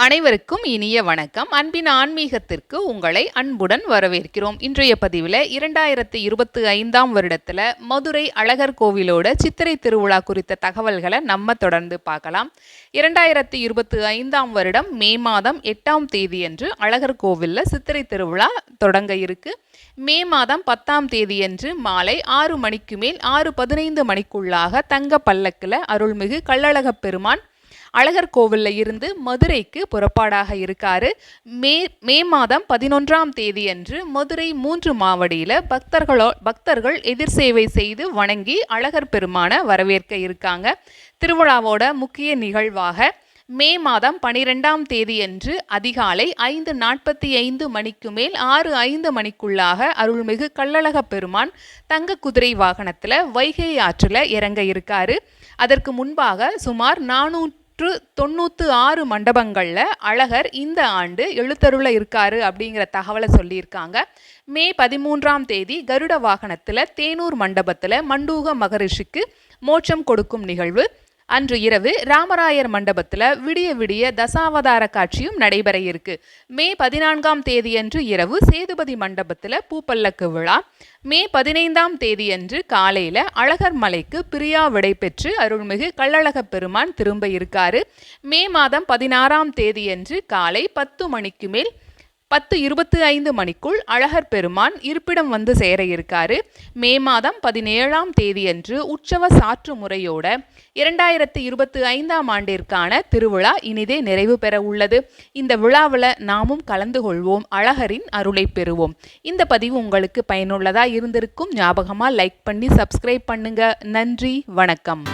அனைவருக்கும் இனிய வணக்கம். அன்பின் ஆன்மீகத்திற்கு உங்களை அன்புடன் வரவேற்கிறோம். இன்றைய பதிவில் இரண்டாயிரத்தி இருபத்தி ஐந்தாம் வருடத்தில் மதுரை அழகர் கோவிலோட சித்திரை திருவிழா குறித்த தகவல்களை நம்ம தொடர்ந்து பார்க்கலாம். இரண்டாயிரத்தி இருபத்தி ஐந்தாம் வருடம் மே மாதம் எட்டாம் தேதியன்று அழகர் கோவிலில் சித்திரை திருவிழா தொடங்க இருக்கு. மே மாதம் பத்தாம் தேதியன்று மாலை ஆறு மணிக்கு மேல் ஆறு பதினைந்து மணிக்குள்ளாக தங்க பல்லக்கில் அருள்மிகு கள்ளழகப் பெருமான் அழகர் கோவில்ல இருந்து மதுரைக்கு புறப்பாடாக இருக்காரு. மே மே மாதம் பதினொன்றாம் தேதி அன்று மதுரை மூன்று மாவடியில் பக்தர்களோ பக்தர்கள் எதிர் சேவை செய்து வணங்கி அழகர் பெருமான வரவேற்க இருக்காங்க. திருவிழாவோட முக்கிய நிகழ்வாக மே மாதம் பனிரெண்டாம் தேதியன்று அதிகாலை ஐந்து நாற்பத்தி ஐந்து மணிக்கு மேல் ஆறு ஐந்து மணிக்குள்ளாக அருள்மிகு கள்ளழக பெருமான் தங்க குதிரை வாகனத்தில் வைகை ஆற்றில் இறங்க இருக்காரு. அதற்கு முன்பாக சுமார் நானூ நூற்று தொண்ணூற்று ஆறு மண்டபங்களில் அழகர் இந்த ஆண்டு எழுத்தருள இருக்காரு அப்படிங்கிற தகவலை சொல்லியிருக்காங்க. மே பதிமூன்றாம் தேதி கருட வாகனத்தில் தேனூர் மண்டபத்தில் மண்டூக மகரிஷிக்கு மோட்சம் கொடுக்கும் நிகழ்வு. அன்று இரவு ராமராயர் மண்டபத்தில் விடிய விடிய தசாவதார காட்சியும் நடைபெற இருக்கு. மே பதினான்காம் தேதியன்று இரவு சேதுபதி மண்டபத்தில் பூப்பல்லக்கு விழா. மே பதினைந்தாம் தேதியன்று காலையில் அழகர் மலைக்கு பிரியா விடை பெற்று அருள்மிகு கள்ளழக பெருமான் திரும்ப இருக்காரு. மே மாதம் பதினாறாம் தேதியன்று காலை பத்து மணிக்கு மேல் பத்து இருபத்தி ஐந்து மணிக்குள் அழகர் பெருமான் இருப்பிடம் வந்து சேர இருக்காரு மே மாதம் பதினேழாம் தேதியன்று உற்சவ சாற்று முறையோட இரண்டாயிரத்தி இருபத்தி ஐந்தாம் ஆண்டிற்கான திருவிழா இனிதே நிறைவு பெற உள்ளது. இந்த விழாவில் நாமும் கலந்து கொள்வோம் அழகரின் அருளை பெறுவோம். இந்த பதிவு உங்களுக்கு பயனுள்ளதாக இருந்திருக்கும் ஞாபகமாக லைக் பண்ணி சப்ஸ்கிரைப் பண்ணுங்க. நன்றி வணக்கம்.